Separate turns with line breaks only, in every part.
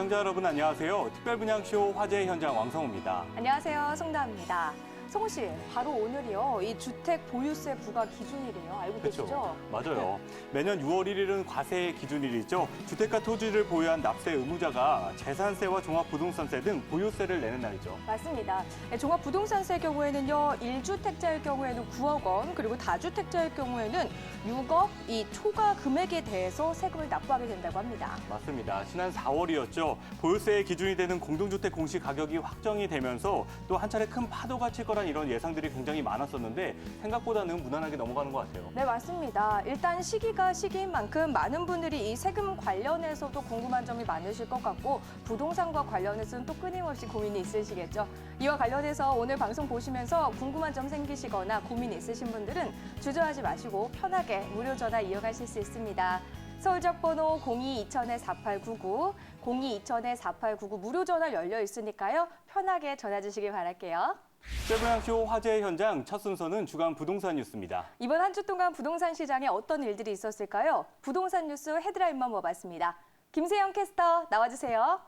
시청자 여러분 안녕하세요. 특별분양쇼 화제 현장 왕성호입니다.
안녕하세요. 송다입니다. 성호 씨, 바로 오늘이요. 이 주택 보유세 부과 기준일이에요. 알고 계시죠?
맞아요. 매년 6월 1일은 과세 기준일이죠. 주택과 토지를 보유한 납세 의무자가 재산세와 종합부동산세 등 보유세를 내는 날이죠.
맞습니다. 네, 종합부동산세 경우에는요, 1주택자일 경우에는 9억 원, 그리고 다주택자일 경우에는 6억 이 초과 금액에 대해서 세금을 납부하게 된다고 합니다.
맞습니다. 지난 4월이었죠. 보유세의 기준이 되는 공동주택 공시 가격이 확정이 되면서 또 한 차례 큰 파도가 칠 거란 이런 예상들이 굉장히 많았었는데 생각보다는 무난하게 넘어가는 것 같아요.
네, 맞습니다. 일단 시기가 시기인 만큼 많은 분들이 이 세금 관련해서도 궁금한 점이 많으실 것 같고 부동산과 관련해서는 또 끊임없이 고민이 있으시겠죠. 이와 관련해서 오늘 방송 보시면서 궁금한 점 생기시거나 고민 있으신 분들은 주저하지 마시고 편하게 무료 전화 이용하실 수 있습니다. 서울적 번호 02-2000-4899, 02-2000-4899 무료 전화 열려 있으니까요. 편하게 전화 주시길 바랄게요.
특별분양쇼 화제 현장 첫 순서는 주간 부동산 뉴스입니다.
이번 한 주 동안 부동산 시장에 어떤 일들이 있었을까요? 부동산 뉴스 헤드라인만 모아봤습니다. 김세영 캐스터 나와주세요.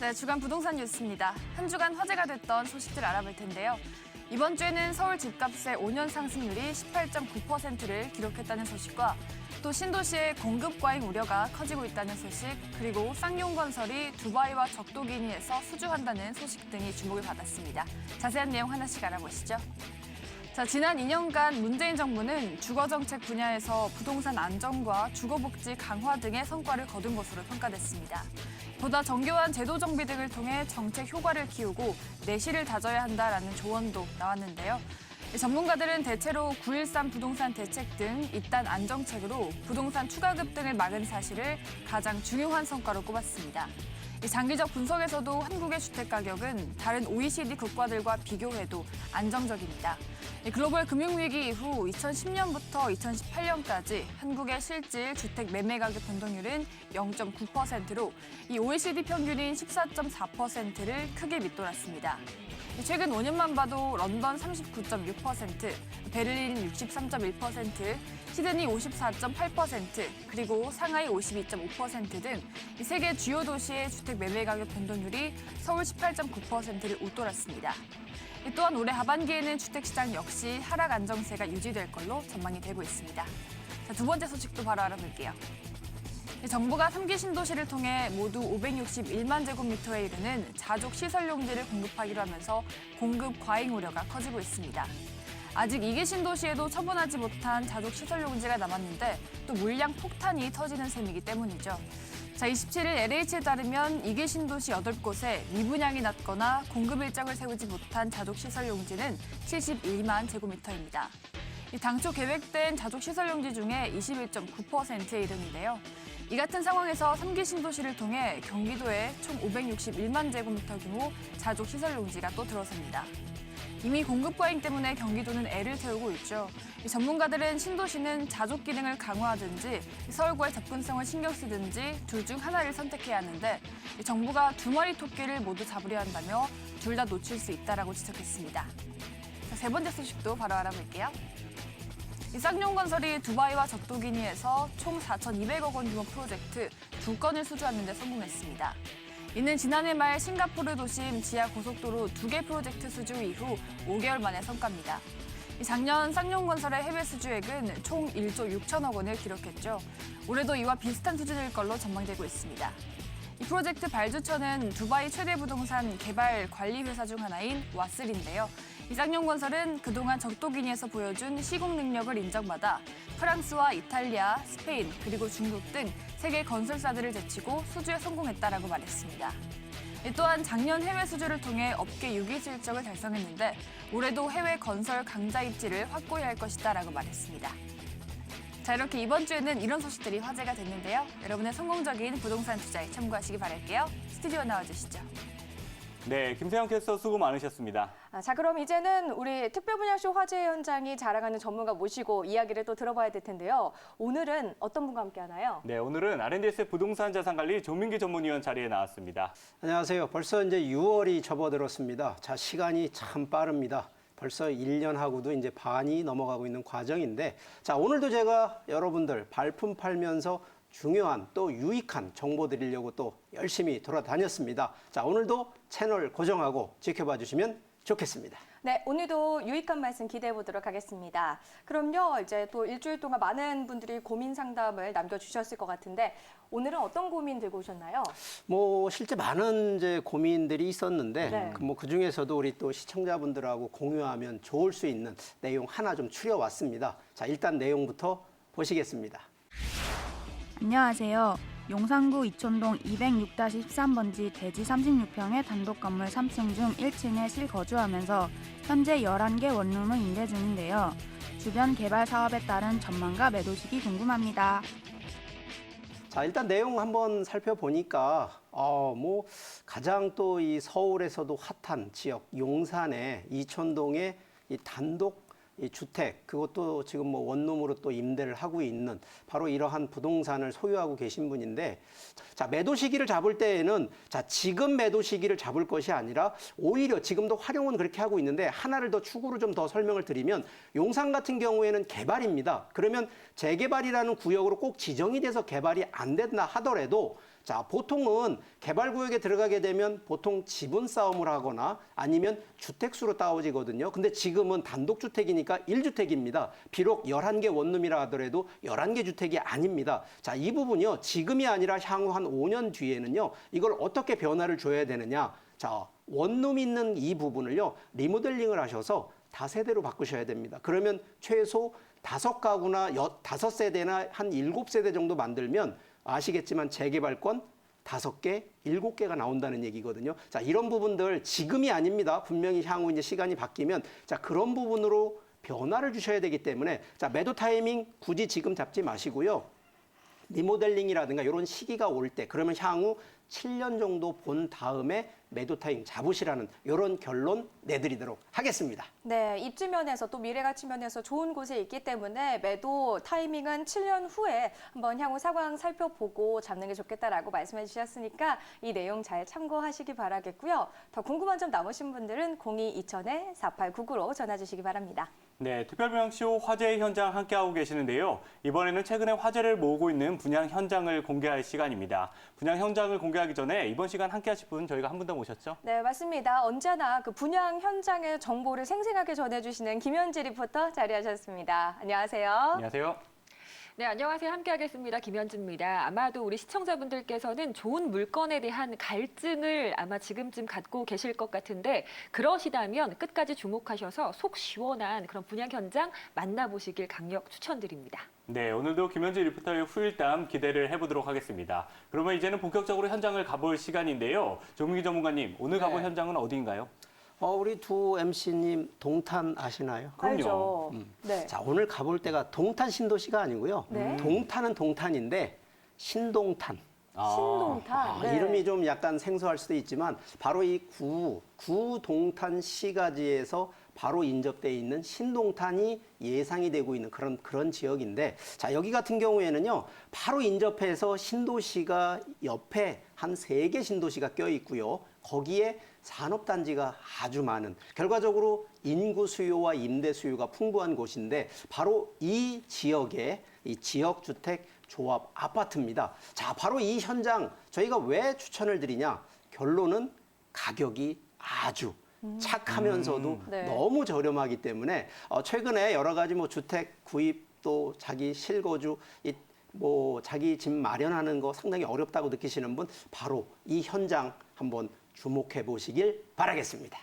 네, 주간 부동산 뉴스입니다. 한 주간 화제가 됐던 소식들 알아볼 텐데요. 이번 주에는 서울 집값의 5년 상승률이 18.9%를 기록했다는 소식과 또 신도시의 공급 과잉 우려가 커지고 있다는 소식, 그리고 쌍용건설이 두바이와 적도 기니에서 수주한다는 소식 등이 주목을 받았습니다. 자세한 내용 하나씩 알아보시죠. 자, 지난 2년간 문재인 정부는 주거정책 분야에서 부동산 안정과 주거복지 강화 등의 성과를 거둔 것으로 평가됐습니다. 보다 정교한 제도 정비 등을 통해 정책 효과를 키우고 내실을 다져야 한다라는 조언도 나왔는데요. 전문가들은 대체로 9.13 부동산 대책 등 이딴 안정책으로 부동산 추가급 등을 막은 사실을 가장 중요한 성과로 꼽았습니다. 이 장기적 분석에서도 한국의 주택 가격은 다른 OECD 국가들과 비교해도 안정적입니다. 이 글로벌 금융위기 이후 2010년부터 2018년까지 한국의 실질 주택 매매 가격 변동률은 0.9%로 이 OECD 평균인 14.4%를 크게 밑돌았습니다. 최근 5년만 봐도 런던 39.6%, 베를린 63.1%, 시드니 54.8%, 그리고 상하이 52.5%등 세계 주요 도시의 주택 매매 가격 변동률이 서울 18.9%를 웃돌았습니다. 또한 올해 하반기에는 주택시장 역시 하락 안정세가 유지될 걸로 전망이 되고 있습니다. 자, 두 번째 소식도 바로 알아볼게요. 정부가 3기 신도시를 통해 모두 561만 제곱미터에 이르는 자족 시설 용지를 공급하기로 하면서 공급 과잉 우려가 커지고 있습니다. 아직 2기 신도시에도 처분하지 못한 자족 시설 용지가 남았는데 또 물량 폭탄이 터지는 셈이기 때문이죠. 자, 27일 LH에 따르면 2기 신도시 8곳에 미분양이 났거나 공급 일정을 세우지 못한 자족 시설 용지는 71만 제곱미터입니다. 이 당초 계획된 자족 시설 용지 중에 21.9%에 이르는데요. 이 같은 상황에서 3기 신도시를 통해 경기도에 총 561만 제곱미터 규모 자족 시설 용지가 또 들어섭니다. 이미 공급 과잉 때문에 경기도는 애를 태우고 있죠. 이 전문가들은 신도시는 자족 기능을 강화하든지 서울과의 접근성을 신경 쓰든지 둘 중 하나를 선택해야 하는데 이 정부가 두 마리 토끼를 모두 잡으려 한다며 둘 다 놓칠 수 있다라고 지적했습니다. 자, 세 번째 소식도 바로 알아볼게요. 이 쌍용건설이 두바이와 적도기니에서 총 4,200억 원 규모 프로젝트 두 건을 수주하는 데 성공했습니다. 이는 지난해 말 싱가포르 도심 지하 고속도로 두 개 프로젝트 수주 이후 5개월 만의 성과입니다. 이 작년 쌍용건설의 해외 수주액은 총 1조 6천억 원을 기록했죠. 올해도 이와 비슷한 수준일 걸로 전망되고 있습니다. 이 프로젝트 발주처는 두바이 최대 부동산 개발 관리 회사 중 하나인 와슬인데요. 이쌍용건설은 그동안 적도기니에서 보여준 시공 능력을 인정받아 프랑스와 이탈리아, 스페인, 그리고 중국 등 세계 건설사들을 제치고 수주에 성공했다라고 말했습니다. 또한 작년 해외 수주를 통해 업계 6위 실적을 달성했는데 올해도 해외 건설 강자 입지를 확고히 할 것이다라고 말했습니다. 자 이렇게 이번 주에는 이런 소식들이 화제가 됐는데요. 여러분의 성공적인 부동산 투자에 참고하시기 바랄게요. 스튜디오 나와주시죠.
네, 김세영 캐스터 수고 많으셨습니다.
아, 자, 그럼 이제는 우리 특별 분야쇼 화제 현장이 자랑하는 전문가 모시고 이야기를 또 들어봐야 될 텐데요. 오늘은 어떤 분과 함께 하나요?
네, 오늘은 R&D스 부동산 자산관리 조민기 전문위원 자리에 나왔습니다.
안녕하세요. 벌써 이제 6월이 접어들었습니다. 자, 시간이 참 빠릅니다. 벌써 1년하고도 이제 반이 넘어가고 있는 과정인데, 자, 오늘도 제가 여러분들 발품 팔면서 중요한 또 유익한 정보 드리려고 또 열심히 돌아다녔습니다. 자, 오늘도 채널 고정하고 지켜봐 주시면 좋겠습니다.
네, 오늘도 유익한 말씀 기대해 보도록 하겠습니다. 그럼요, 이제 또 일주일 동안 많은 분들이 고민 상담을 남겨주셨을 것 같은데 오늘은 어떤 고민 들고 오셨나요?
뭐 실제 많은 이제 고민들이 있었는데
네.
그 뭐 그 중에서도 우리 또 시청자분들하고 공유하면 좋을 수 있는 내용 하나 좀 추려 왔습니다. 자, 일단 내용부터 보시겠습니다.
안녕하세요. 용산구 이촌동 206-13번지 대지 36평의 단독 건물 3층 중 1층에 실거주하면서 현재 11개 원룸을 임대 중인데요. 주변 개발 사업에 따른 전망과 매도 시기 궁금합니다.
자, 일단 내용 한번 살펴보니까 어, 뭐 가장 또 이 서울에서도 핫한 지역 용산의 이촌동의 이 단독 이 주택 그것도 지금 뭐 원룸으로 또 임대를 하고 있는 바로 이러한 부동산을 소유하고 계신 분인데 자 매도 시기를 잡을 때에는 자 지금 매도 시기를 잡을 것이 아니라 오히려 지금도 활용은 그렇게 하고 있는데 하나를 더 추구로 좀 더 설명을 드리면 용산 같은 경우에는 개발입니다. 그러면 재개발이라는 구역으로 꼭 지정이 돼서 개발이 안 된다 하더라도 자, 보통은 개발 구역에 들어가게 되면 보통 지분 싸움을 하거나 아니면 주택수로 따오지거든요. 근데 지금은 단독주택이니까 1주택입니다. 비록 11개 원룸이라 하더라도 11개 주택이 아닙니다. 자, 이 부분이요. 지금이 아니라 향후 한 5년 뒤에는요. 이걸 어떻게 변화를 줘야 되느냐. 자, 원룸 있는 이 부분을요. 리모델링을 하셔서 다세대로 바꾸셔야 됩니다. 그러면 최소 다섯 가구나 여, 다섯 세대나 한 일곱 세대 정도 만들면 아시겠지만 재개발권 다섯 개, 일곱 개가 나온다는 얘기거든요. 자, 이런 부분들 지금이 아닙니다. 분명히 향후 이제 시간이 바뀌면 자, 그런 부분으로 변화를 주셔야 되기 때문에 자, 매도 타이밍 굳이 지금 잡지 마시고요. 리모델링이라든가 이런 시기가 올 때 그러면 향후 7년 정도 본 다음에 매도 타임 잡으시라는 이런 결론 내드리도록 하겠습니다.
네, 입주면에서 또 미래가 측면에서 좋은 곳에 있기 때문에 매도 타이밍은 7년 후에 한번 향후 상황 살펴보고 잡는 게 좋겠다라고 말씀해 주셨으니까 이 내용 잘 참고하시기 바라겠고요. 더 궁금한 점 남으신 분들은 02-2000-4899로 전화 주시기 바랍니다.
네, 특별명시호 화재 현장 함께하고 계시는데요. 이번에는 최근에 화재를 모으고 있는 분양 현장을 공개할 시간입니다. 분양 현장을 공개하기 전에 이번 시간 함께하실 분 저희가 한 분 더 모셨죠?
네, 맞습니다. 언제나 그 분양 현장의 정보를 생생하게 전해주시는 김현지 리포터 자리하셨습니다. 안녕하세요.
안녕하세요.
네, 안녕하세요. 함께하겠습니다. 김현주입니다. 아마도 우리 시청자분들께서는 좋은 물건에 대한 갈증을 아마 지금쯤 갖고 계실 것 같은데 그러시다면 끝까지 주목하셔서 속 시원한 그런 분양 현장 만나보시길 강력 추천드립니다.
네, 오늘도 김현지 리포터의 후일담 기대를 해보도록 하겠습니다. 그러면 이제는 본격적으로 현장을 가볼 시간인데요. 조민기 전문가님, 오늘 가볼
네.
현장은 어디인가요?
어, 우리 두 MC님 동탄 아시나요?
그럼요.
알죠.
음.
네.
자, 오늘 가볼 때가 동탄 신도시가 아니고요.
네.
동탄은 동탄인데 신동탄.
신동탄.
아,
네.
이름이 좀 약간 생소할 수도 있지만 바로 이 구, 구동탄 시가지에서 바로 인접돼 있는 신동탄이 예상이 되고 있는 그런 그런 지역인데 자 여기 같은 경우에는요 바로 인접해서 신도시가 옆에 한 세 개 신도시가 껴 있고요 거기에 산업단지가 아주 많은 결과적으로 인구 수요와 임대 수요가 풍부한 곳인데 바로 이 지역의 이 지역 주택 조합 아파트입니다. 자, 바로 이 현장 저희가 왜 추천을 드리냐? 결론은 가격이 아주 착하면서도
네.
너무 저렴하기 때문에 어, 최근에 여러 가지 뭐 주택 구입 또 자기 실거주 이 뭐 자기 집 마련하는 거 상당히 어렵다고 느끼시는 분 바로 이 현장 한번 주목해 보시길 바라겠습니다.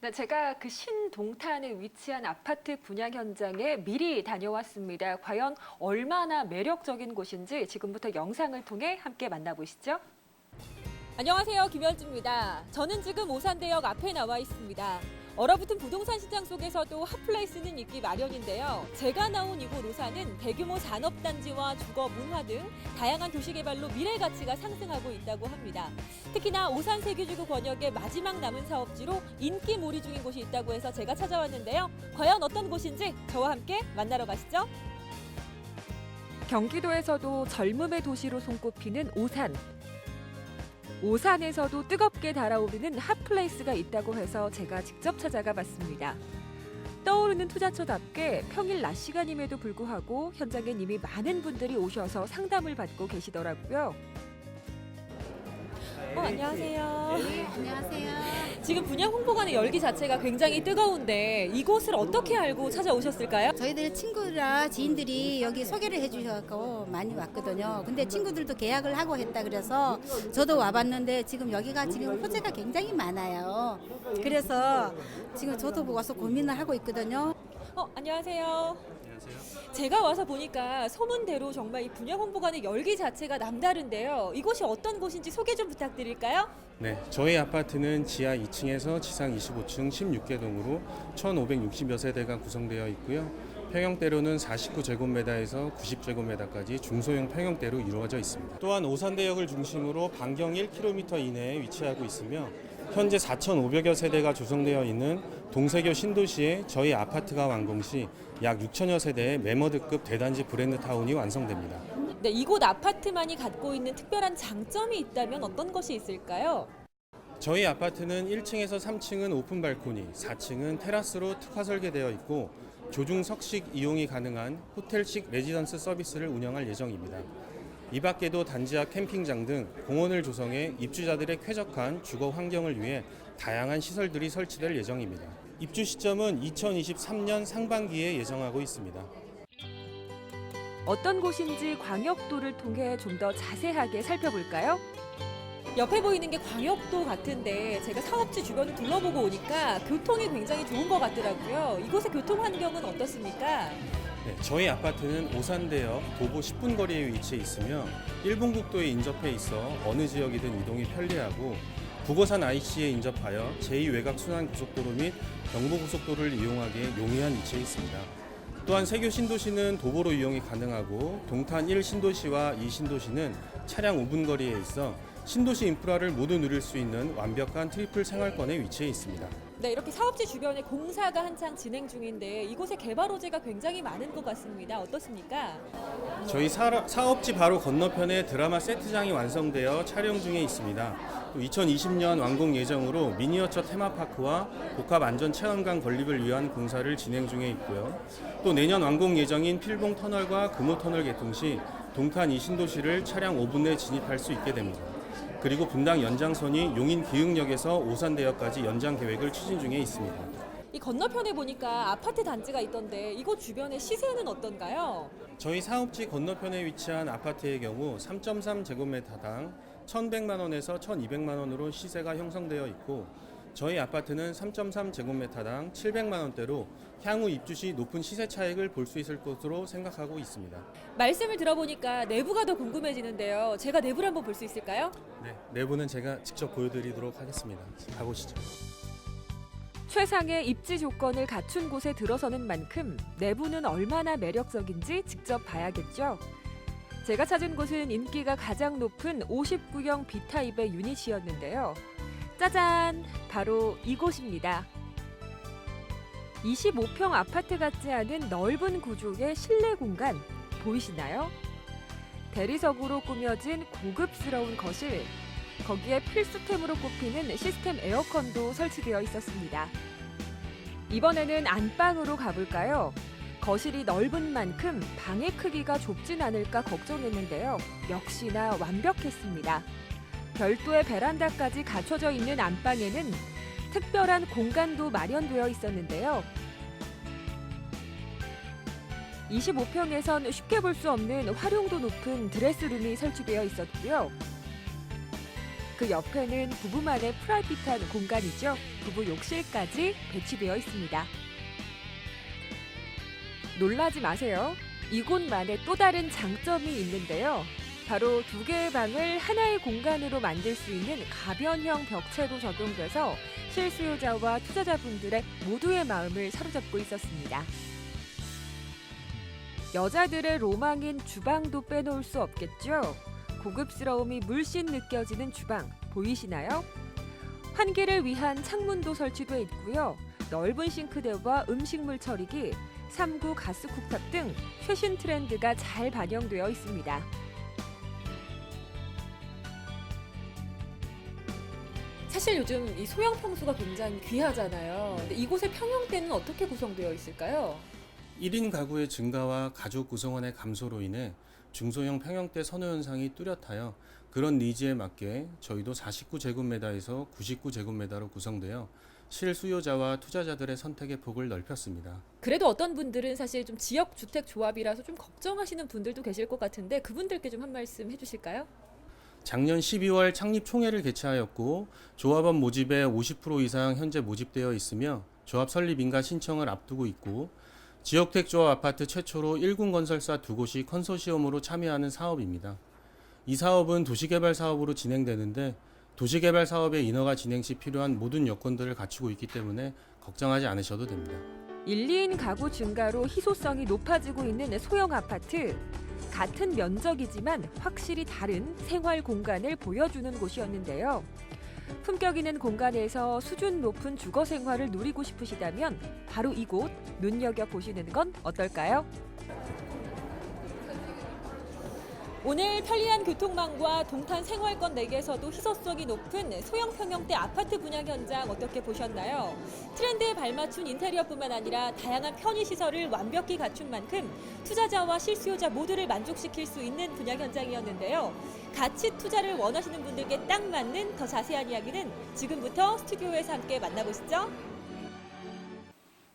네, 제가 그 신동탄에 위치한 아파트 분양 현장에 미리 다녀왔습니다. 과연 얼마나 매력적인 곳인지 지금부터 영상을 통해 함께 만나보시죠.
안녕하세요. 김현주입니다. 저는 지금 오산대역 앞에 나와 있습니다. 얼어붙은 부동산 시장 속에서도 핫플레이스는 있기 마련인데요. 제가 나온 이곳 오산은 대규모 산업단지와 주거 문화 등 다양한 도시 개발로 미래 가치가 상승하고 있다고 합니다. 특히나 오산 세계주구 권역의 마지막 남은 사업지로 인기 몰이 중인 곳이 있다고 해서 제가 찾아왔는데요. 과연 어떤 곳인지 저와 함께 만나러 가시죠.
경기도에서도 젊음의 도시로 손꼽히는 오산. 오산에서도 뜨겁게 달아오르는 핫플레이스가 있다고 해서 제가 직접 찾아가 봤습니다.
떠오르는 투자처답게 평일 낮 시간임에도 불구하고 현장엔 이미 많은 분들이 오셔서 상담을 받고 계시더라고요. 어, 안녕하세요.
네, 안녕하세요.
지금 분양 홍보관의 열기 자체가 굉장히 뜨거운데 이곳을 어떻게 알고 찾아오셨을까요?
저희들 친구라 지인들이 여기 소개를 해주셔서 많이 왔거든요. 근데 친구들도 계약을 하고 했다 그래서 저도 와봤는데 지금 여기가 지금 호재가 굉장히 많아요. 그래서 지금 저도 와서 고민을 하고 있거든요.
어, 안녕하세요. 제가 와서 보니까 소문대로 정말 이 분양 홍보관의 열기 자체가 남다른데요. 이곳이 어떤 곳인지 소개 좀 부탁드릴까요?
네, 저희 아파트는 지하 2층에서 지상 25층 16개 동으로 1,560여 세대가 구성되어 있고요. 평형대로는 49제곱미터에서 90제곱미터까지 중소형 평형대로 이루어져 있습니다. 또한 오산대역을 중심으로 반경 1km 이내에 위치하고 있으며 현재 4,500여 세대가 조성되어 있는 동세교 신도시에 저희 아파트가 완공 시 약 6천여 세대의 매머드급 대단지 브랜드 타운이 완성됩니다.
네, 이곳 아파트만이 갖고 있는 특별한 장점이 있다면 어떤 것이 있을까요?
저희 아파트는 1층에서 3층은 오픈 발코니, 4층은 테라스로 특화 설계되어 있고 조중 석식 이용이 가능한 호텔식 레지던스 서비스를 운영할 예정입니다. 이 밖에도 단지 앞 캠핑장 등 공원을 조성해 입주자들의 쾌적한 주거 환경을 위해 다양한 시설들이 설치될 예정입니다. 입주 시점은 2023년 상반기에 예정하고 있습니다.
어떤 곳인지 광역도를 통해 좀 더 자세하게 살펴볼까요? 옆에 보이는 게 광역도 같은데 제가 사업지 주변을 둘러보고 오니까 교통이 굉장히 좋은 것 같더라고요. 이곳의 교통 환경은 어떻습니까?
네, 저희 아파트는 오산대역 도보 10분 거리에 위치해 있으며 일본 국도에 인접해 있어 어느 지역이든 이동이 편리하고 국어산 IC에 인접하여 제2외곽 순환고속도로 및 경부고속도로를 이용하기에 용이한 위치에 있습니다. 또한 세교 신도시는 도보로 이용이 가능하고 동탄 1 신도시와 2 신도시는 차량 5분 거리에 있어 신도시 인프라를 모두 누릴 수 있는 완벽한 트리플 생활권에 위치해 있습니다.
네, 이렇게 사업지 주변에 공사가 한창 진행 중인데 이곳에 개발 호재가 굉장히 많은 것 같습니다. 어떻습니까?
저희 사, 사업지 바로 건너편에 드라마 세트장이 완성되어 촬영 중에 있습니다. 또 2020년 완공 예정으로 미니어처 테마파크와 복합 안전 체험관 건립을 위한 공사를 진행 중에 있고요. 또 내년 완공 예정인 필봉 터널과 금호 터널 개통 시 동탄 이 신도시를 차량 5분 내 진입할 수 있게 됩니다. 그리고 분당 연장선이 용인 기흥역에서 오산대역까지 연장 계획을 추진 중에 있습니다.
이 건너편에 보니까 아파트 단지가 있던데 이곳 주변의 시세는 어떤가요?
저희 사업지 건너편에 위치한 아파트의 경우 3.3제곱미터당 1,100만 원에서 1,200만 원으로 시세가 형성되어 있고 저희 아파트는 3.3제곱미터당 700만 원대로 향후 입주 시 높은 시세 차익을 볼 수 있을 것으로 생각하고 있습니다.
말씀을 들어보니까 내부가 더 궁금해지는데요. 제가 내부를 한번 볼 수 있을까요?
네, 내부는 제가 직접 보여드리도록 하겠습니다. 가보시죠.
최상의 입지 조건을 갖춘 곳에 들어서는 만큼 내부는 얼마나 매력적인지 직접 봐야겠죠. 제가 찾은 곳은 인기가 가장 높은 59형 B타입의 유닛이었는데요. 짜잔! 바로 이곳입니다. 25평 아파트 같지 않은 넓은 구조의 실내 공간 보이시나요? 대리석으로 꾸며진 고급스러운 거실, 거기에 필수템으로 꼽히는 시스템 에어컨도 설치되어 있었습니다. 이번에는 안방으로 가볼까요? 거실이 넓은 만큼 방의 크기가 좁진 않을까 걱정했는데요. 역시나 완벽했습니다. 별도의 베란다까지 갖춰져 있는 안방에는 특별한 공간도 마련되어 있었는데요. 25평에선 쉽게 볼 수 없는 활용도 높은 드레스룸이 설치되어 있었고요. 그 옆에는 부부만의 프라이빗한 공간이죠. 부부 욕실까지 배치되어 있습니다. 놀라지 마세요. 이곳만의 또 다른 장점이 있는데요. 바로 두 개의 방을 하나의 공간으로 만들 수 있는 가변형 벽체도 적용돼서 실수요자와 투자자분들의 모두의 마음을 사로잡고 있었습니다. 여자들의 로망인 주방도 빼놓을 수 없겠죠. 고급스러움이 물씬 느껴지는 주방 보이시나요? 환기를 위한 창문도 설치돼 있고요. 넓은 싱크대와 음식물 처리기, 3구 가스 쿡탑 등 최신 트렌드가 잘 반영되어 있습니다. 사실 요즘 이 소형 평수가 굉장히 귀하잖아요. 근데 이곳의 평형대는 어떻게 구성되어 있을까요?
1인 가구의 증가와 가족 구성원의 감소로 인해 중소형 평형대 선호 현상이 뚜렷하여 그런 니즈에 맞게 저희도 49제곱미터에서 99제곱미터로 구성되어 실수요자와 투자자들의 선택의 폭을 넓혔습니다.
그래도 어떤 분들은 사실 좀 지역 주택 조합이라서 좀 걱정하시는 분들도 계실 것 같은데 그분들께 좀 한 말씀 해주실까요?
작년 12월 창립 총회를 개최하였고 조합원 모집의 50% 이상 현재 모집되어 있으며 조합 설립 인가 신청을 앞두고 있고 지역택 조합 아파트 최초로 1군 건설사 두 곳이 컨소시엄으로 참여하는 사업입니다. 이 사업은 도시개발 사업으로 진행되는데 도시개발 사업의 인허가 진행 시 필요한 모든 여건들을 갖추고 있기 때문에 걱정하지 않으셔도 됩니다.
1, 2인 가구 증가로 희소성이 높아지고 있는 소형 아파트. 같은 면적이지만 확실히 다른 생활 공간을 보여주는 곳이었는데요. 품격 있는 공간에서 수준 높은 주거 생활을 누리고 싶으시다면 바로 이곳 눈여겨 보시는 건 어떨까요?
오늘 편리한 교통망과 동탄 생활권 내에서도 희소성이 높은 소형 평형대 아파트 분양 현장 어떻게 보셨나요? 트렌드에 발맞춘 인테리어뿐만 아니라 다양한 편의 시설을 완벽히 갖춘 만큼 투자자와 실수요자 모두를 만족시킬 수 있는 분양 현장이었는데요. 가치 투자를 원하시는 분들께 딱 맞는 더 자세한 이야기는 지금부터 스튜디오에서 함께 만나보시죠.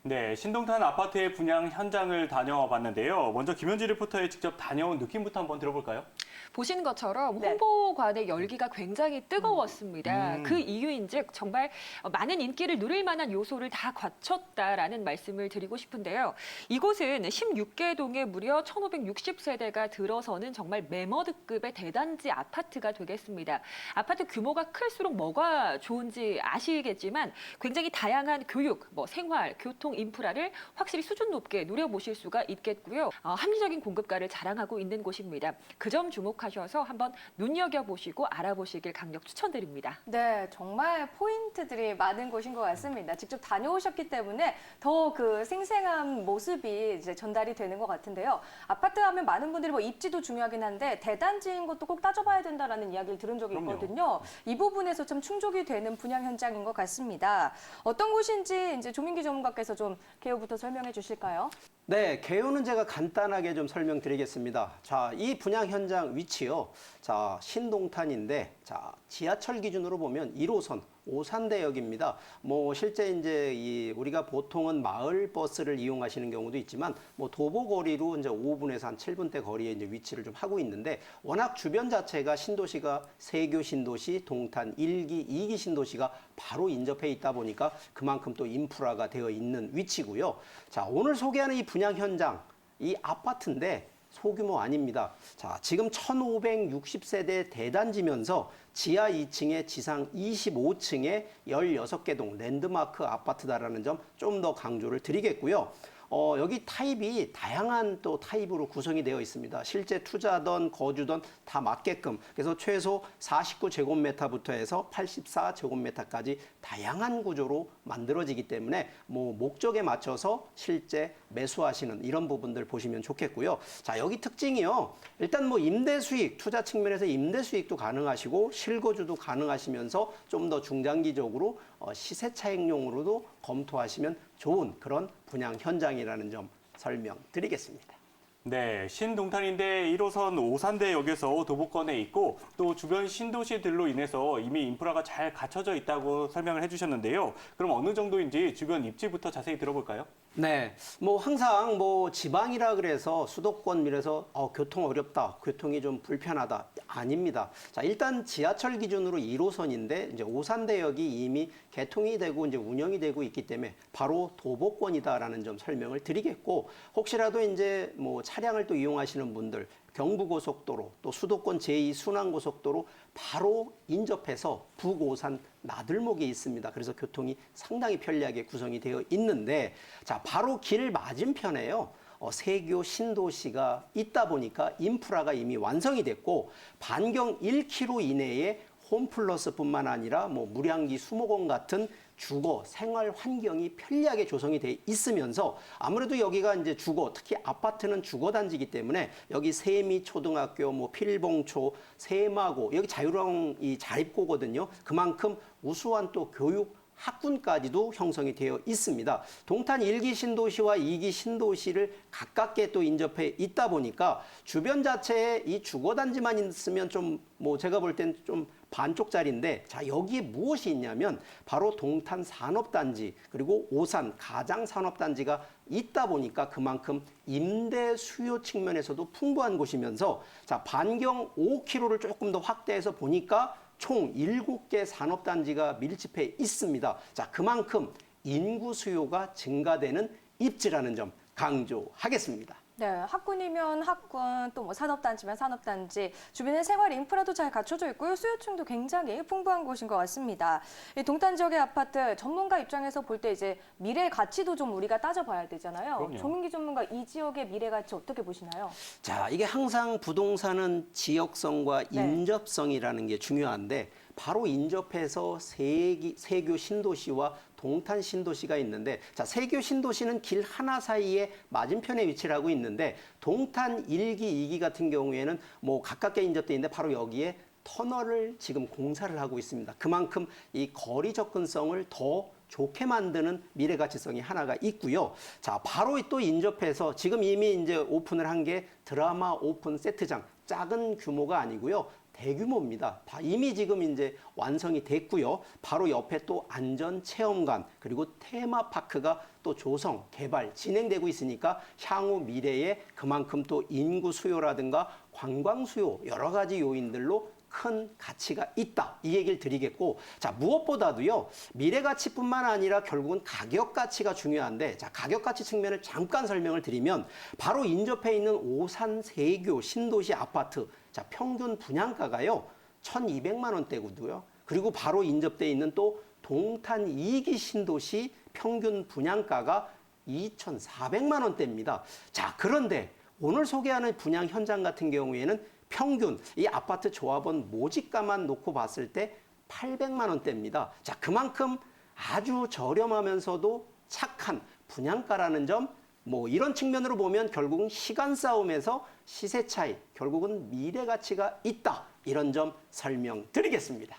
네, 신동탄 아파트의 분양 현장을 다녀와 봤는데요. 먼저 김현지 리포터의 직접 다녀온 느낌부터 한번 들어볼까요?
보신 것처럼
네.
홍보관의 열기가 굉장히 뜨거웠습니다.
음.
그 이유인즉 정말 많은 인기를 누릴 만한 요소를 다 갖췄다라는 말씀을 드리고 싶은데요. 이곳은 16개 동에 무려 1,560세대가 들어서는 정말 메머드급의 대단지 아파트가 되겠습니다. 아파트 규모가 클수록 뭐가 좋은지 아시겠지만 굉장히 다양한 교육, 뭐 생활, 교통 인프라를 확실히 수준 높게 누려보실 수가 있겠고요. 어, 합리적인 공급가를 자랑하고 있는 곳입니다. 그 점 주목 하셔서 한번 눈여겨보시고 알아보시길 강력 추천드립니다.
네, 정말 포인트들이 많은 곳인 것 같습니다. 직접 다녀오셨기 때문에 더 그 생생한 모습이 이제 전달이 되는 것 같은데요. 아파트 하면 많은 분들이 뭐 입지도 중요하긴 한데 대단지인 것도 꼭 따져봐야 된다라는 이야기를 들은 적이. 있거든요. 이 부분에서 좀 충족이 되는 분양 현장인 것 같습니다. 어떤 곳인지 이제 조민기 전문가께서 좀 개요부터 설명해 주실까요?
네, 개요는 제가 간단하게 좀 설명드리겠습니다. 자, 이 분양 현장 위치요. 자, 신동탄인데, 자, 지하철 기준으로 보면 1호선 오산대역입니다. 뭐 실제 이제 이 우리가 보통은 마을 버스를 이용하시는 경우도 있지만 뭐 도보 거리로 이제 5분에서 한 7분대 거리에 이제 위치를 좀 하고 있는데 워낙 주변 자체가 신도시가 세교 신도시, 동탄 1기, 2기 신도시가 바로 인접해 있다 보니까 그만큼 또 인프라가 되어 있는 위치고요. 자, 오늘 소개하는 이 분양 현장 이 아파트인데 소규모 아닙니다. 자, 지금 1560세대 대단지면서 지하 2층에 지상 25층에 16개 동 랜드마크 아파트다라는 점 좀 더 강조를 드리겠고요. 어, 여기 타입이 다양한 또 타입으로 구성이 되어 있습니다. 실제 투자든 거주든 다 맞게끔. 그래서 최소 49제곱미터부터 해서 84제곱미터까지 다양한 구조로 만들어지기 때문에 뭐 목적에 맞춰서 실제 매수하시는 이런 부분들 보시면 좋겠고요. 자, 여기 특징이요. 일단 뭐 임대 수익, 투자 측면에서 임대 수익도 가능하시고 실거주도 가능하시면서 좀 더 중장기적으로 어, 시세 차익용으로도 검토하시면 좋은 그런 분양 현장이라는 점 설명드리겠습니다.
네, 신동탄인데 1호선 오산대역에서 도보권에 있고 또 주변 신도시들로 인해서 이미 인프라가 잘 갖춰져 있다고 설명을 해주셨는데요. 그럼 어느 정도인지 주변 입지부터 자세히 들어볼까요?
네, 뭐 항상 뭐 지방이라 그래서 수도권 밀에서 어, 교통 어렵다, 교통이 좀 불편하다. 아닙니다. 자, 일단 지하철 기준으로 1호선인데 이제 오산대역이 이미 개통이 되고 이제 운영이 되고 있기 때문에 바로 도보권이다라는 점 설명을 드리겠고 혹시라도 이제 뭐 차량을 또 이용하시는 분들 경부고속도로 또 수도권 제2순환고속도로 바로 인접해서 북오산 나들목이 있습니다. 그래서 교통이 상당히 편리하게 구성이 되어 있는데 자 바로 길 맞은편에요. 어, 세교 신도시가 있다 보니까 인프라가 이미 완성이 됐고 반경 1km 이내에 홈플러스뿐만 아니라 뭐 무량기 수목원 같은 주거 생활 환경이 편리하게 조성이 돼 있으면서 아무래도 여기가 이제 주거 특히 아파트는 주거 단지이기 때문에 여기 세미 초등학교 뭐 필봉초 세마고 여기 자유로운 이 자립고거든요. 그만큼 우수한 또 교육 학군까지도 형성이 되어 있습니다. 동탄 1기 신도시와 2기 신도시를 가깝게 또 인접해 있다 보니까 주변 자체에 이 주거단지만 있으면 좀 뭐 제가 볼 땐 좀 반쪽짜리인데 자 여기에 무엇이 있냐면 바로 동탄 산업단지 그리고 오산 가장 산업단지가 있다 보니까 그만큼 임대 수요 측면에서도 풍부한 곳이면서 자 반경 5km를 조금 더 확대해서 보니까 총 7개 산업단지가 밀집해 있습니다. 자, 그만큼 인구 수요가 증가되는 입지라는 점 강조하겠습니다.
네, 학군이면 학군, 또 뭐 산업단지면 산업단지, 주변에 생활 인프라도 잘 갖춰져 있고요. 수요층도 굉장히 풍부한 곳인 것 같습니다. 이 동탄 지역의 아파트 전문가 입장에서 볼 때 이제 미래 가치도 좀 우리가 따져봐야 되잖아요.
그럼요.
조민기 전문가 이 지역의 미래 가치 어떻게 보시나요?
자, 이게 항상 부동산은 지역성과
네.
인접성이라는 게 중요한데 바로 인접해서 세기, 세교 신도시와 동탄 신도시가 있는데 자, 세교 신도시는 길 하나 사이에 맞은편에 위치를 하고 있는데 동탄 1기, 2기 같은 경우에는 뭐 가깝게 인접돼 있는데 바로 여기에 터널을 지금 공사를 하고 있습니다. 그만큼 이 거리 접근성을 더 좋게 만드는 미래 가치성이 하나가 있고요. 자, 바로 또 인접해서 지금 이미 이제 오픈을 한 게 드라마 오픈 세트장 작은 규모가 아니고요. 대규모입니다. 바- 이미 지금 이제 완성이 됐고요. 바로 옆에 또 안전 체험관 그리고 테마파크가 또 조성, 개발 진행되고 있으니까 향후 미래에 그만큼 또 인구 수요라든가 관광 수요 여러 가지 요인들로 큰 가치가 있다. 이 얘기를 드리겠고, 자, 무엇보다도요, 미래 가치뿐만 아니라 결국은 가격 가치가 중요한데, 자, 가격 가치 측면을 잠깐 설명을 드리면, 바로 인접해 있는 오산 세교 신도시 아파트, 자, 평균 분양가가요, 1,200만 원대고도요. 그리고 바로 인접돼 있는 또 동탄 2기 신도시 평균 분양가가 2,400만 원대입니다. 자, 그런데 오늘 소개하는 분양 현장 같은 경우에는 평균 이 아파트 조합원 모집가만 놓고 봤을 때 800만 원대입니다. 자, 그만큼 아주 저렴하면서도 착한 분양가라는 점, 뭐 이런 측면으로 보면 결국은 시간 싸움에서 시세 차이, 결국은 미래 가치가 있다. 이런 점 설명드리겠습니다.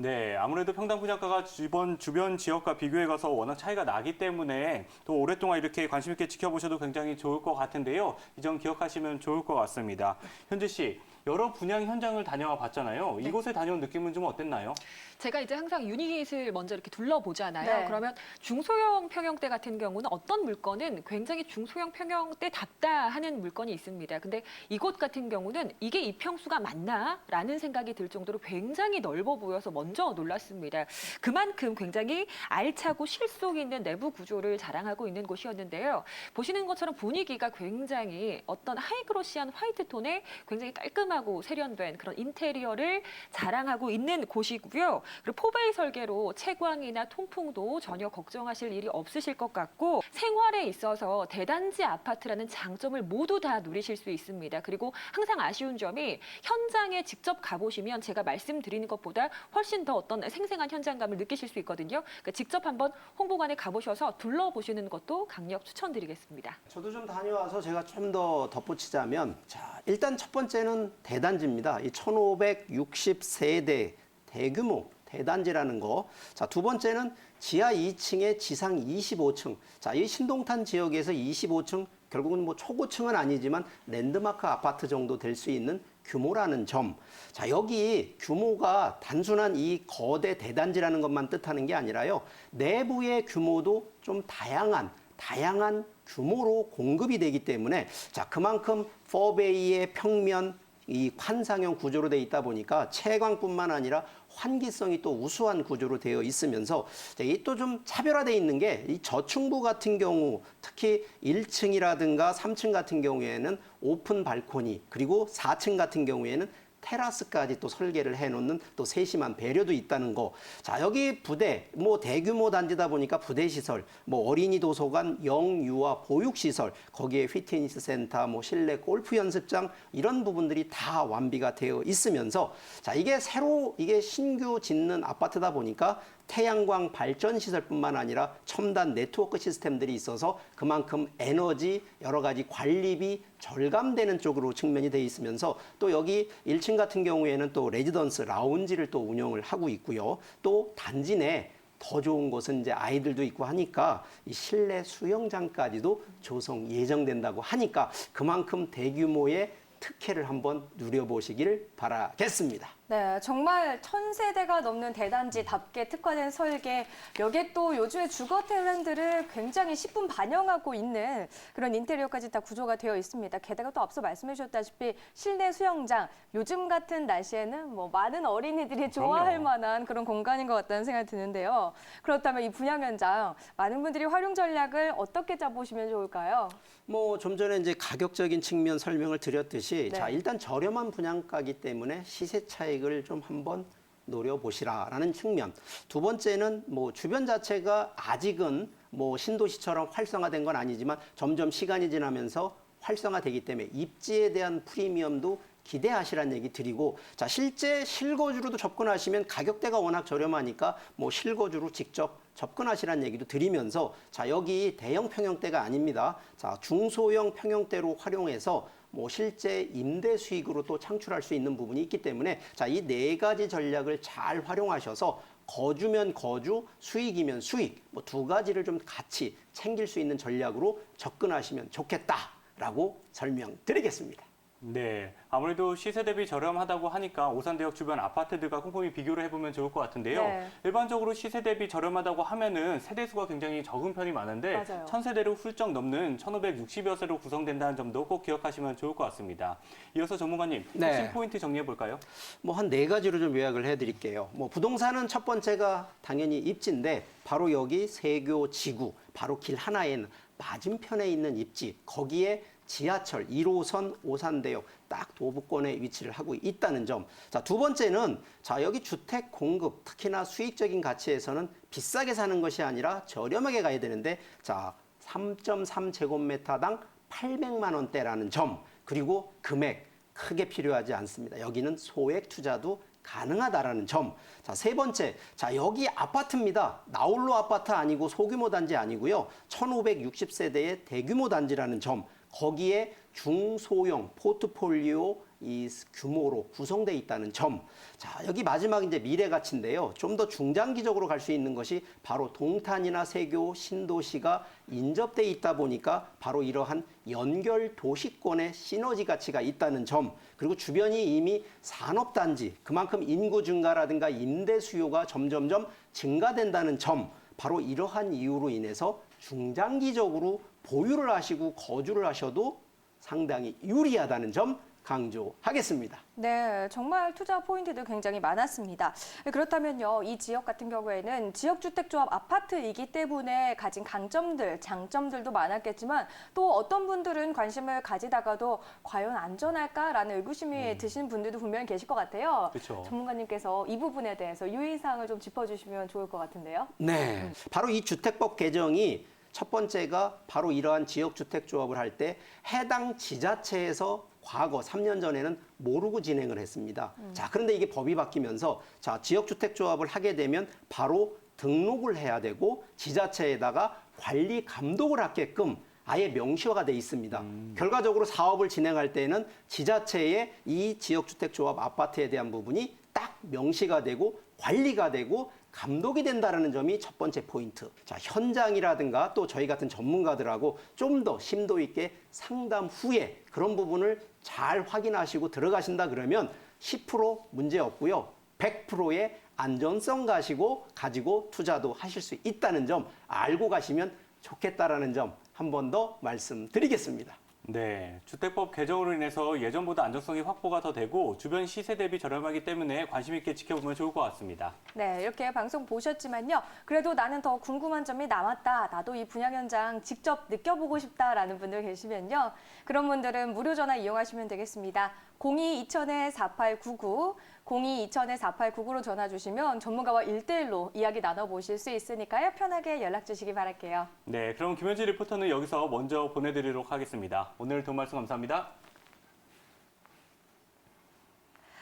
네, 아무래도 평당 분양가가 주변, 주변 지역과 비교해 가서 워낙 차이가 나기 때문에 또 오랫동안 이렇게 관심 있게 지켜보셔도 굉장히 좋을 것 같은데요. 이 점 기억하시면 좋을 것 같습니다. 현지 씨, 여러 분양 현장을 다녀와 봤잖아요. 이곳에 다녀온 느낌은 좀 어땠나요?
제가 이제 항상 유닛을 먼저 이렇게 둘러보잖아요.
네.
그러면 중소형 평형대 같은 경우는 어떤 물건은 굉장히 중소형 평형대답다 하는 물건이 있습니다. 근데 이곳 같은 경우는 이게 이 평수가 맞나? 라는 생각이 들 정도로 굉장히 넓어 보여서 먼저 놀랐습니다. 그만큼 굉장히 알차고 실속 있는 내부 구조를 자랑하고 있는 곳이었는데요. 보시는 것처럼 분위기가 굉장히 어떤 하이그로시한 화이트 톤의 굉장히 깔끔 하고 세련된 그런 인테리어를 자랑하고 있는 곳이고요. 그리고 포베이 설계로 채광이나 통풍도 전혀 걱정하실 일이 없으실 것 같고 생활에 있어서 대단지 아파트라는 장점을 모두 다 누리실 수 있습니다. 그리고 항상 아쉬운 점이 현장에 직접 가보시면 제가 말씀드리는 것보다 훨씬 더 어떤 생생한 현장감을 느끼실 수 있거든요. 그러니까 직접 한번 홍보관에 가보셔서 둘러보시는 것도 강력 추천드리겠습니다.
저도 좀 다녀와서 제가 좀 더 덧붙이자면 자 일단 첫 번째는 대단지입니다. 이 1560세대 대규모 대단지라는 거. 자 두 번째는 지하 2층에 지상 25층. 자 이 신동탄 지역에서 25층 결국은 뭐 초고층은 아니지만 랜드마크 아파트 정도 될 수 있는 규모라는 점. 자, 여기 규모가 단순한 이 거대 대단지라는 것만 뜻하는 게 아니라요. 내부의 규모도 좀 다양한, 다양한 규모로 공급이 되기 때문에 자, 그만큼 포베이의 평면 이 환상형 구조로 되어 있다 보니까 채광뿐만 아니라 환기성이 또 우수한 구조로 되어 있으면서 이 또 좀 차별화되어 있는 게 이 저층부 같은 경우 특히 1층이라든가 3층 같은 경우에는 오픈 발코니 그리고 4층 같은 경우에는 테라스까지 또 설계를 해놓는 또 세심한 배려도 있다는 거. 자, 여기 부대, 뭐 대규모 단지다 보니까 부대 시설, 뭐 어린이 도서관, 영유아 보육 시설, 거기에 휘트니스 센터, 뭐 실내 골프 연습장 이런 부분들이 다 완비가 되어 있으면서 자, 이게 새로 이게 신규 짓는 아파트다 보니까 태양광 발전 시설뿐만 아니라 첨단 네트워크 시스템들이 있어서 그만큼 에너지 여러 가지 관리비 절감되는 쪽으로 측면이 돼 있으면서 또 여기 1층 같은 경우에는 또 레지던스 라운지를 또 운영을 하고 있고요. 또 단지 내더 좋은 곳은 이제 아이들도 있고 하니까 이 실내 수영장까지도 조성 예정된다고 하니까 그만큼 대규모의 특혜를 한번 누려보시기를 바라겠습니다.
네, 정말 천 세대가 넘는 대단지답게 특화된 설계, 여기에 또 요즘의 주거 트렌드를 굉장히 10분 반영하고 있는 그런 인테리어까지 다 구조가 되어 있습니다. 게다가 또 앞서 말씀해 주셨다시피 실내 수영장, 요즘 같은 날씨에는 뭐 많은 어린이들이 좋아할
그럼요.
만한 그런 공간인 것 같다는 생각이 드는데요. 그렇다면 이 분양 현장, 많은 분들이 활용 전략을 어떻게 짜보시면 좋을까요?
뭐 좀 전에 이제 가격적인 측면 설명을 드렸듯이
네.
자 일단 저렴한 분양가기 때문에 시세 차익을 좀 한번 노려보시라라는 측면. 두 번째는 뭐 주변 자체가 아직은 뭐 신도시처럼 활성화된 건 아니지만 점점 시간이 지나면서 활성화되기 때문에 입지에 대한 프리미엄도 기대하시라는 얘기 드리고 자 실제 실거주로도 접근하시면 가격대가 워낙 저렴하니까 뭐 실거주로 직접 접근하시라는 얘기도 드리면서 자 여기 대형 평형대가 아닙니다. 자 중소형 평형대로 활용해서 뭐 실제 임대 수익으로 또 창출할 수 있는 부분이 있기 때문에 자이 네 가지 전략을 잘 활용하셔서 거주면 거주, 수익이면 수익 뭐 두 가지를 좀 같이 챙길 수 있는 전략으로 접근하시면 좋겠다라고 설명드리겠습니다.
네, 아무래도 시세 대비 저렴하다고 하니까 오산대역 주변 아파트들과 꼼꼼히 비교를 해보면 좋을 것 같은데요.
네.
일반적으로 시세 대비 저렴하다고 하면은 세대 수가 굉장히 적은 편이 많은데
맞아요.
천 세대를 훌쩍 넘는 1,560여 세로 구성된다는 점도 꼭 기억하시면 좋을 것 같습니다. 이어서 전문가님, 핵심
네.
포인트 정리해 볼까요?
뭐 한 네 가지로 좀 요약을 해드릴게요. 뭐 부동산은 첫 번째가 당연히 입지인데 바로 여기 세교 지구 바로 길 하나엔 맞은편에 있는 입지 거기에 지하철 1호선 오산대역 딱 도부권에 위치를 하고 있다는 점. 자, 두 번째는 자, 여기 주택 공급 특히나 수익적인 가치에서는 비싸게 사는 것이 아니라 저렴하게 가야 되는데 자, 3.3제곱미터당 800만 원대라는 점. 그리고 금액 크게 필요하지 않습니다. 여기는 소액 투자도 가능하다라는 점. 자, 세 번째. 자, 여기 아파트입니다. 나홀로 아파트 아니고 소규모 단지 아니고요. 1560세대의 대규모 단지라는 점. 거기에 중소형 포트폴리오 이 규모로 구성돼 있다는 점. 자, 여기 마지막 이제 미래 가치인데요. 좀 더 중장기적으로 갈 수 있는 것이 바로 동탄이나 세교, 신도시가 인접돼 있다 보니까 바로 이러한 연결 도시권의 시너지 가치가 있다는 점. 그리고 주변이 이미 산업 단지, 그만큼 인구 증가라든가 임대 수요가 점점점 증가된다는 점. 바로 이러한 이유로 인해서 중장기적으로 보유를 하시고 거주를 하셔도 상당히 유리하다는 점 강조하겠습니다.
네, 정말 투자 포인트도 굉장히 많았습니다. 그렇다면요, 이 지역 같은 경우에는 지역주택조합 아파트이기 때문에 가진 강점들, 장점들도 많았겠지만 또 어떤 분들은 관심을 가지다가도 과연 안전할까라는 의구심이 드시는 분들도 분명히 계실 것 같아요.
그렇죠.
전문가님께서 이 부분에 대해서 유의사항을 좀 짚어주시면 좋을 것 같은데요.
네. 바로 이 주택법 개정이 첫 번째가 바로 이러한 지역주택조합을 할 때 해당 지자체에서 과거 3년 전에는 모르고 진행을 했습니다. 자, 그런데 이게 법이 바뀌면서 자, 지역주택조합을 하게 되면 바로 등록을 해야 되고 지자체에다가 관리 감독을 하게끔 아예 명시화가 돼 있습니다. 결과적으로 사업을 진행할 때는 지자체의 이 지역주택조합 아파트에 대한 부분이 딱 명시가 되고 관리가 되고 감독이 된다라는 점이 첫 번째 포인트. 자, 현장이라든가 또 저희 같은 전문가들하고 좀 더 심도 있게 상담 후에 그런 부분을 잘 확인하시고 들어가신다 그러면 10% 문제 없고요. 100%의 안전성 가시고 가지고 투자도 하실 수 있다는 점 알고 가시면 좋겠다라는 점 한 번 더 말씀드리겠습니다.
네, 주택법 개정으로 인해서 예전보다 안정성이 확보가 더 되고 주변 시세 대비 저렴하기 때문에 관심 있게 지켜보면 좋을 것 같습니다.
네, 이렇게 방송 보셨지만요. 그래도 나는 더 궁금한 점이 남았다. 나도 이 분양 현장 직접 느껴보고 싶다라는 분들 계시면요. 그런 분들은 무료 전화 이용하시면 되겠습니다. 02-2000-4899, 02-2000-4899로 전화 주시면 전문가와 일대일로 이야기 나눠보실 수 있으니까요. 편하게 연락 주시기 바랄게요.
네, 그럼 김현지 리포터는 여기서 먼저 보내드리도록 하겠습니다. 오늘 도움 말씀 감사합니다.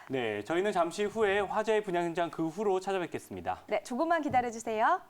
네, 저희는 잠시 후에 화재 분양 현장 그 후로 찾아뵙겠습니다.
네, 조금만 기다려주세요.